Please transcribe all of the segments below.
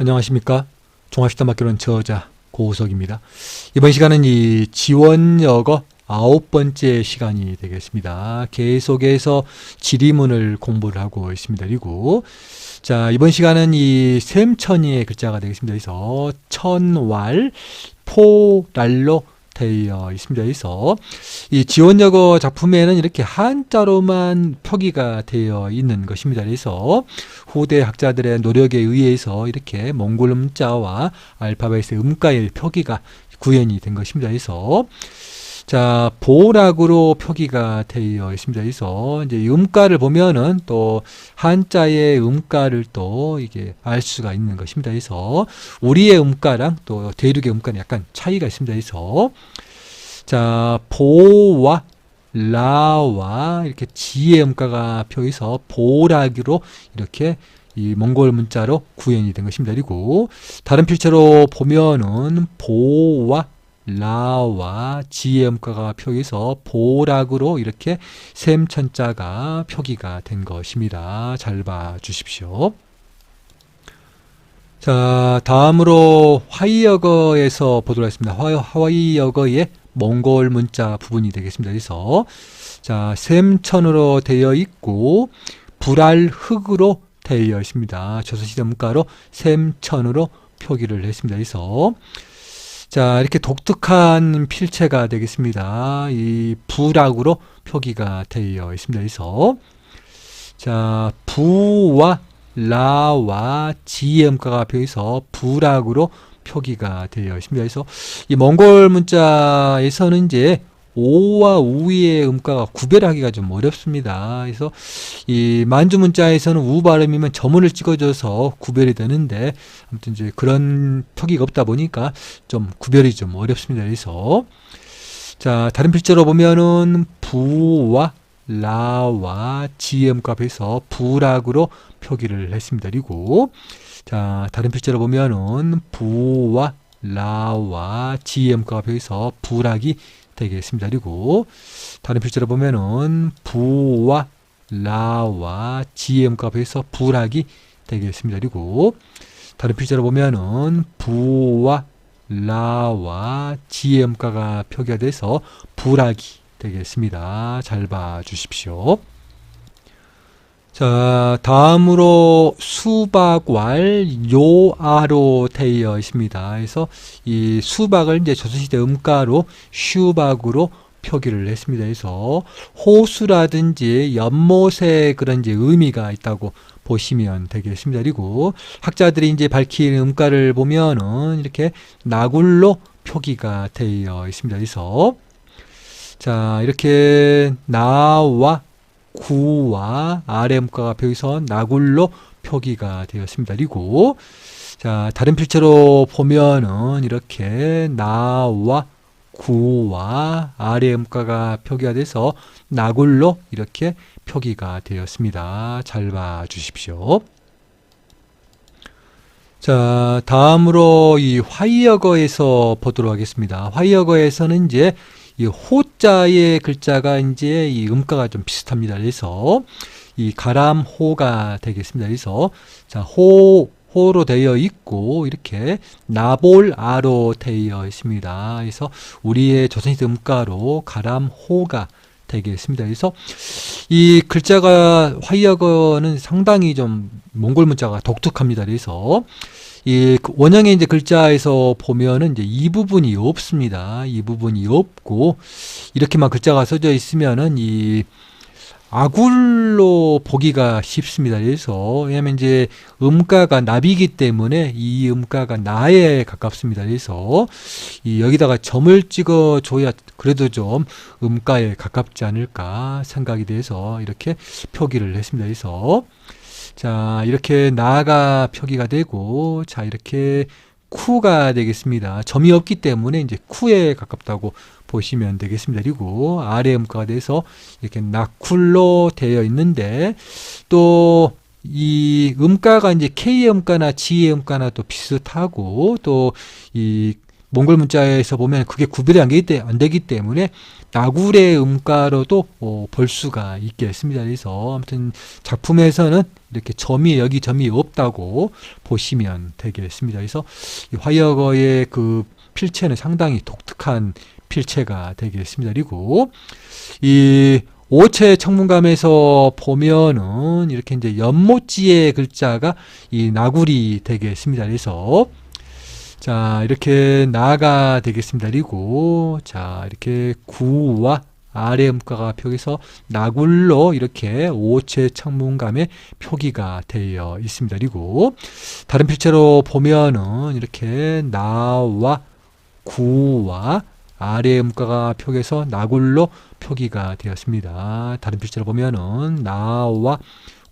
안녕하십니까. 종합식단학교는 저자 고우석입니다. 이번 시간은 이 지원여거 아홉 번째 시간이 되겠습니다. 계속해서 지리문을 공부를 하고 있습니다. 그리고 자 이번 시간은 이 샘천이의 글자가 되겠습니다. 그래서 천왈 포랄로 되어 있습니다. 이 지원여거 작품에는 이렇게 한자로만 표기가 되어 있는 것입니다. 그래서 후대 학자들의 노력에 의해서 이렇게 몽골 음자와 알파벳의 음가의 표기가 구현이 된 것입니다. 그래서 자, 보락으로 표기가 되어 있습니다. 그래서 이제 이 음가를 보면은 또 한자의 음가를 또 이게 알 수가 있는 것입니다. 그래서 우리의 음가랑 또 대륙의 음가는 약간 차이가 있습니다. 그래서 자, 보와 라와 이렇게 지의 음가가 표해서 보락으로 이렇게 이 몽골 문자로 구현이 된 것입니다. 그리고 다른 필체로 보면은 보와 라와 지의 음가가 표기해서 보락으로 이렇게 샘천자가 표기가 된 것입니다. 잘 봐 주십시오. 자, 다음으로 화이역어에서 보도록 하겠습니다. 화- 하와이역어의 몽골 문자 부분이 되겠습니다. 그래서 자, 샘천으로 되어 있고 불알 흙으로 되어 있습니다. 조선시대 문가로 샘천으로 표기를 했습니다. 그래서 자, 이렇게 독특한 필체가 되겠습니다. 이 부락으로 표기가 되어 있습니다. 그래서 자, 부와 라와 지의 음가가 표해서 부락으로 표기가 되어 있습니다. 그래서 이 몽골 문자에서는 이제 오와 우의 음가가 구별하기가 좀 어렵습니다. 그래서 이 만주 문자에서는 우 발음이면 점을 찍어줘서 구별이 되는데 아무튼 이제 그런 표기가 없다 보니까 좀 구별이 좀 어렵습니다. 그래서 자 다른 필자로 보면은 부와 라와 지음과 해서 부락으로 표기를 했습니다. 그리고 자 다른 필자로 보면은 부와 라와 지음과 해서 부락이 되겠습니다. 그리고 다른 필자로 보면은 부와 라와 지음과 해서 부락이 되겠습니다. 그리고 다른 필자로 보면은 부와 라와 지음가가 표기가 돼서 부락이 되겠습니다. 잘 봐 주십시오. 자, 다음으로 수박왈 요아로 되어 있습니다. 그래서 이 수박을 이제 조선시대 음가로 슈박으로 표기를 했습니다. 그래서 호수라든지 연못의 그런 이제 의미가 있다고 보시면 되겠습니다. 그리고 학자들이 이제 밝힌 음가를 보면은 이렇게 나굴로 표기가 되어 있습니다. 그래서 자, 이렇게 나와 구와 아래 음가가 표기서 나굴로 표기가 되었습니다. 그리고 자, 다른 필체로 보면은 이렇게 나와 구와 음가가 표기가 돼서 나굴로 이렇게 표기가 되었습니다. 잘 봐 주십시오. 자, 다음으로 이 화이어거에서 보도록 하겠습니다. 화이어거에서는 이제 이 호자의 글자가 이제 이 음가가 좀 비슷합니다. 그래서 이 가람호가 되겠습니다. 그래서 자, 호 호로 되어 있고 이렇게 나볼아로 되어 있습니다. 그래서 우리의 조선시대 음가로 가람호가 되겠습니다. 그래서 이 글자가 화이어거는 상당히 좀 몽골 문자가 독특합니다. 그래서 이 원형의 이제 글자에서 보면은 이제 이 부분이 없습니다. 이 부분이 없고 이렇게만 글자가 써져 있으면은 이 아굴로 보기가 쉽습니다. 그래서 왜냐하면 이제 음가가 나비기 때문에 이 음가가 나에 가깝습니다. 그래서 이 여기다가 점을 찍어 줘야 그래도 좀 음가에 가깝지 않을까 생각이 돼서 이렇게 표기를 했습니다. 그래서 자 이렇게 나가 표기가 되고 자 이렇게 쿠가 되겠습니다. 점이 없기 때문에 이제 쿠에 가깝다고 보시면 되겠습니다. 그리고 아래 음가가 돼서 이렇게 나쿨로 되어 있는데 또 이 음가가 이제 K의 음가나 G의 음가나 또 비슷하고 또 이 몽골 문자에서 보면 그게 구별이 안 때- 안 되기 때문에 나굴의 음가로도 어, 볼 수가 있겠습니다. 그래서 아무튼 작품에서는 이렇게 점이 여기 점이 없다고 보시면 되겠습니다. 그래서 이 화역어의 그 필체는 상당히 독특한 필체가 되겠습니다. 그리고 이 오체 청문감에서 보면은 이렇게 이제 연못지의 글자가 이 나굴이 되겠습니다. 그래서 자 이렇게 나가 되겠습니다. 그리고 자 이렇게 구와 아래 음가가 표기해서 나굴로 이렇게 오체 청문감에 표기가 되어 있습니다. 그리고 다른 필체로 보면은 이렇게 나와 구와 아래 음가가 표기해서 나굴로 표기가 되었습니다. 다른 필체로 보면은 나와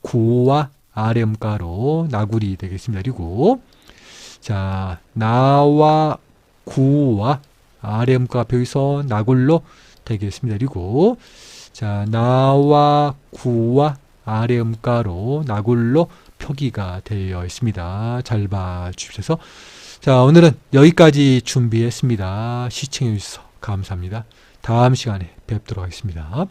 구와 아래 음가로 나굴이 되겠습니다. 그리고 자 나와 구와 음가가 표기해서 나굴로 되겠습니다. 그리고 자 나와 구와 음가로 나굴로 표기가 되어 있습니다. 잘 봐주셔서 자 오늘은 여기까지 준비했습니다. 시청해 주셔서 감사합니다. 다음 시간에 뵙도록 하겠습니다.